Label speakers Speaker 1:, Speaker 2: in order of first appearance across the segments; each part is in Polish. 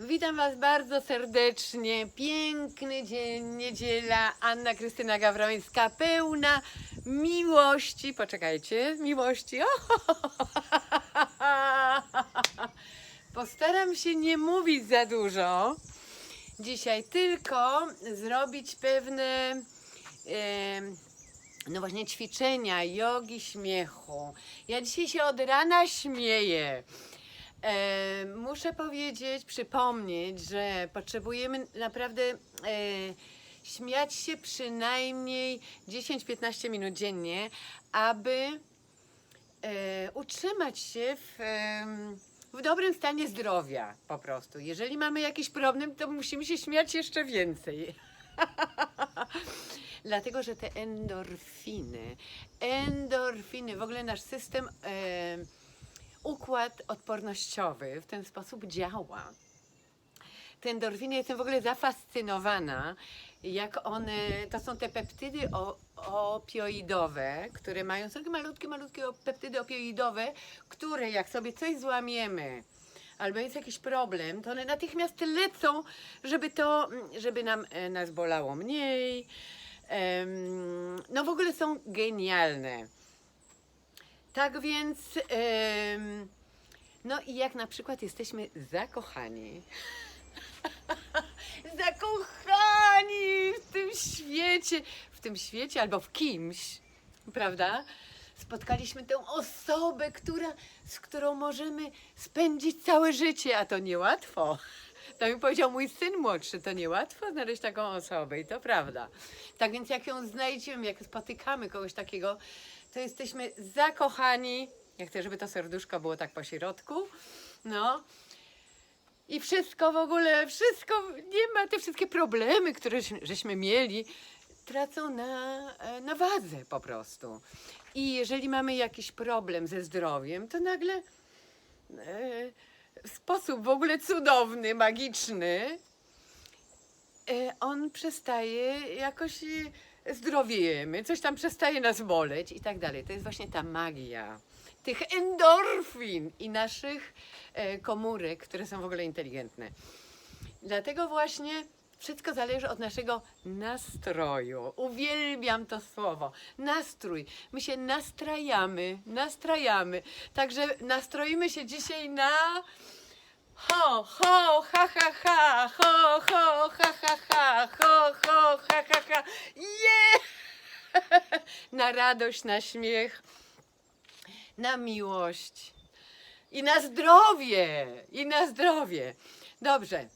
Speaker 1: Witam Was bardzo serdecznie. Piękny dzień, niedziela. Anna Krystyna Gawrońska, pełna miłości. Poczekajcie, miłości. Postaram się nie mówić za dużo dzisiaj, tylko zrobić pewne. no właśnie ćwiczenia, jogi śmiechu. Ja dzisiaj się od rana śmieję. E, muszę powiedzieć, przypomnieć, że potrzebujemy naprawdę e, śmiać się przynajmniej 10-15 minut dziennie, aby e, utrzymać się w, w dobrym stanie zdrowia po prostu. Jeżeli mamy jakiś problem, to musimy się śmiać jeszcze więcej. Dlatego, że te endorfiny, endorfiny, w ogóle nasz system, e, układ odpornościowy w ten sposób działa. Te endorfiny, jestem w ogóle zafascynowana, jak one, to są te peptydy o, opioidowe, które mają, są takie malutkie, malutkie peptydy opioidowe, które jak sobie coś złamiemy, albo jest jakiś problem, to one natychmiast lecą, żeby to, żeby nam, e, nas bolało mniej. No w ogóle są genialne. Tak więc, em, no i jak na przykład jesteśmy zakochani, zakochani w tym świecie, w tym świecie albo w kimś, prawda? Spotkaliśmy tę osobę, która, z którą możemy spędzić całe życie, a to niełatwo. To mi powiedział mój syn młodszy, to niełatwo znaleźć taką osobę i to prawda. Tak więc jak ją znajdziemy, jak spotykamy kogoś takiego, to jesteśmy zakochani. Ja chcę, żeby to serduszko było tak po środku. No. I wszystko w ogóle, wszystko, nie ma, te wszystkie problemy, które żeśmy- mieli, tracą na, e, na wadze po prostu. I jeżeli mamy jakiś problem ze zdrowiem, to nagle e, w sposób w ogóle cudowny, magiczny, e, on przestaje jakoś zdrowiejemy, coś tam przestaje nas boleć i tak dalej. To jest właśnie ta magia tych endorfin i naszych e, komórek, które są w ogóle inteligentne. Dlatego właśnie wszystko zależy od naszego nastroju. Uwielbiam to słowo. Nastrój. My się nastrajamy, nastrajamy. Także nastroimy się dzisiaj na ho, ho, ha, ha, ha, ho, ho, ha, ha, ha, ho, ho, ha, ha, ha. Je! Na radość, na śmiech, na miłość i na zdrowie, i na zdrowie. Dobrze.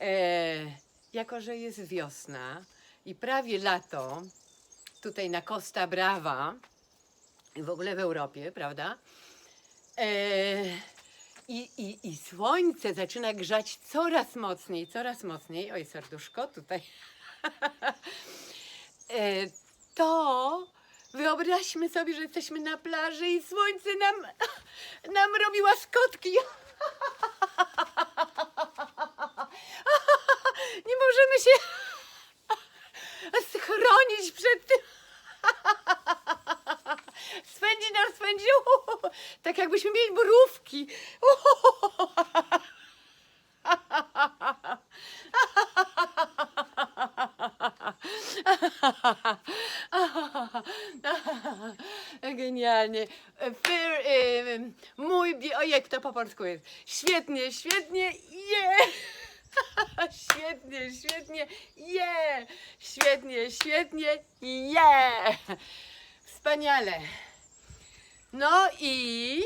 Speaker 1: E, jako, że jest wiosna i prawie lato, tutaj na Costa Brava, w ogóle w Europie, prawda? E, i, i, I słońce zaczyna grzać coraz mocniej, coraz mocniej. Oj, serduszko, tutaj. e, to wyobraźmy sobie, że jesteśmy na plaży i słońce nam, nam robi łaskotki. Nie możemy się schronić przed tym. Swędzi nas swędzi. Tak jakbyśmy mieli mrówki. Genialnie. Fyr, ym, mój bi... Ojej, to po polsku jest. Świetnie, świetnie. Je! Świetnie, świetnie. Je! Świetnie, świetnie. Je! Wspaniale. No i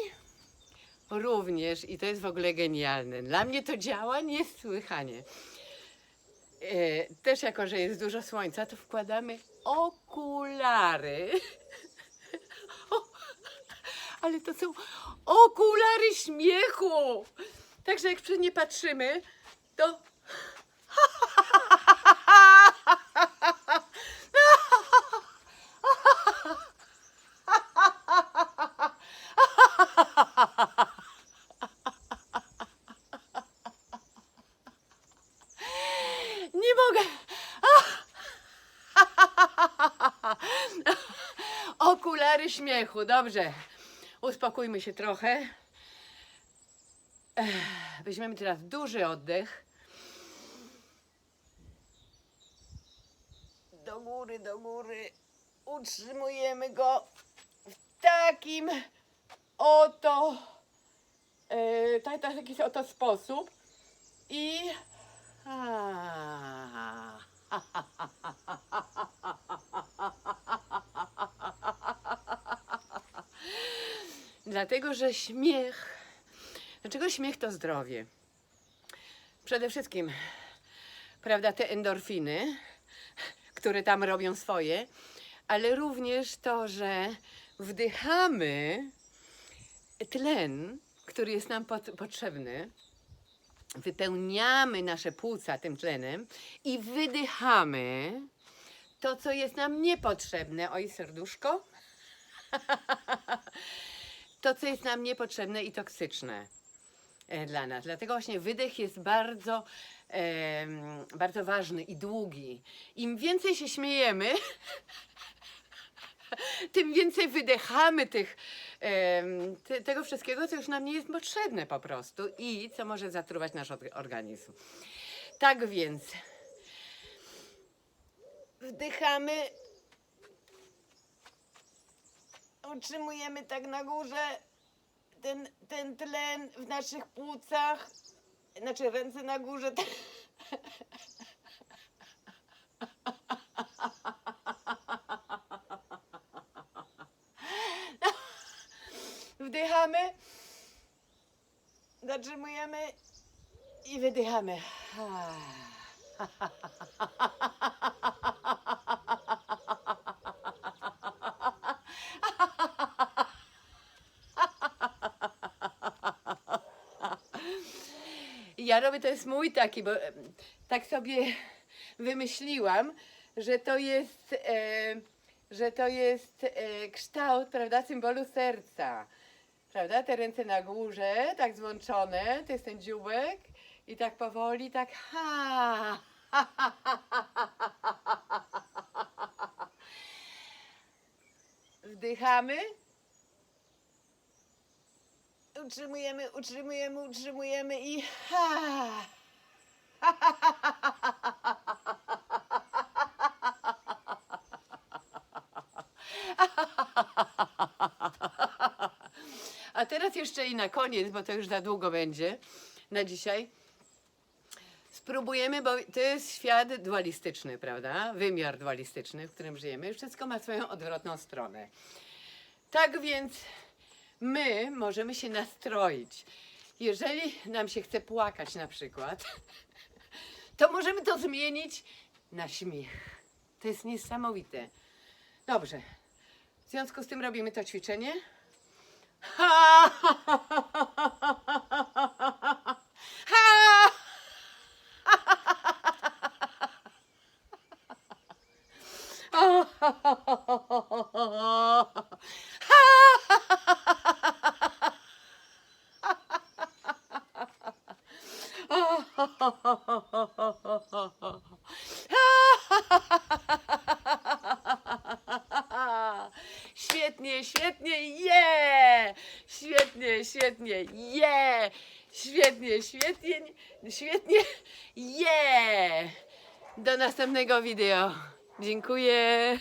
Speaker 1: również, i to jest w ogóle genialne, dla mnie to działa niesłychanie. E, też jako, że jest dużo słońca, to wkładamy okulary. Ale to są okulary śmiechu. Także jak przy nie patrzymy, to Okulary śmiechu, dobrze. Uspokójmy się trochę. Weźmiemy teraz duży oddech. Do góry, do góry. Utrzymujemy go w takim oto, e, tak, tak, taki oto sposób. I. A, Dlatego, że śmiech. Dlaczego śmiech to zdrowie? Przede wszystkim, prawda, te endorfiny, które tam robią swoje, ale również to, że wdychamy tlen, który jest nam pot- potrzebny, wypełniamy nasze płuca tym tlenem i wydychamy to, co jest nam niepotrzebne. Oj, serduszko. to, co jest nam niepotrzebne i toksyczne e, dla nas. Dlatego właśnie wydech jest bardzo, bardzo ważny i długi. Im więcej się śmiejemy, tym więcej wydechamy tych, tego wszystkiego, co już nam nie jest potrzebne po prostu i co może zatruwać nasz org- organizm. Tak więc wdychamy, utrzymujemy tak na górze ten, ten tlen w naszych płucach, znaczy ręce na górze. Wdychamy, zatrzymujemy i wydychamy. Ja robię, to jest mój taki, bo tak sobie wymyśliłam, że to jest, e, że to jest e, kształt, prawda, symbolu serca. Prawda? Te ręce na górze, tak złączone, to jest ten dzióbek i tak powoli, tak ha. Wdychamy. Utrzymujemy, utrzymujemy, utrzymujemy i. A teraz jeszcze i na koniec, bo to już za długo będzie na dzisiaj. Spróbujemy, bo to jest świat dualistyczny, prawda? Wymiar dualistyczny, w którym żyjemy. Wszystko ma swoją odwrotną stronę. Tak więc my możemy się nastroić. Jeżeli nam się chce płakać na przykład, to możemy to zmienić na śmiech. To jest niesamowite. Dobrze. W związku z tym robimy to ćwiczenie. Świetnie, świetnie, je! Świetnie, świetnie, je! Świetnie, świetnie, świetnie, je! Do następnego wideo. Dziękuję.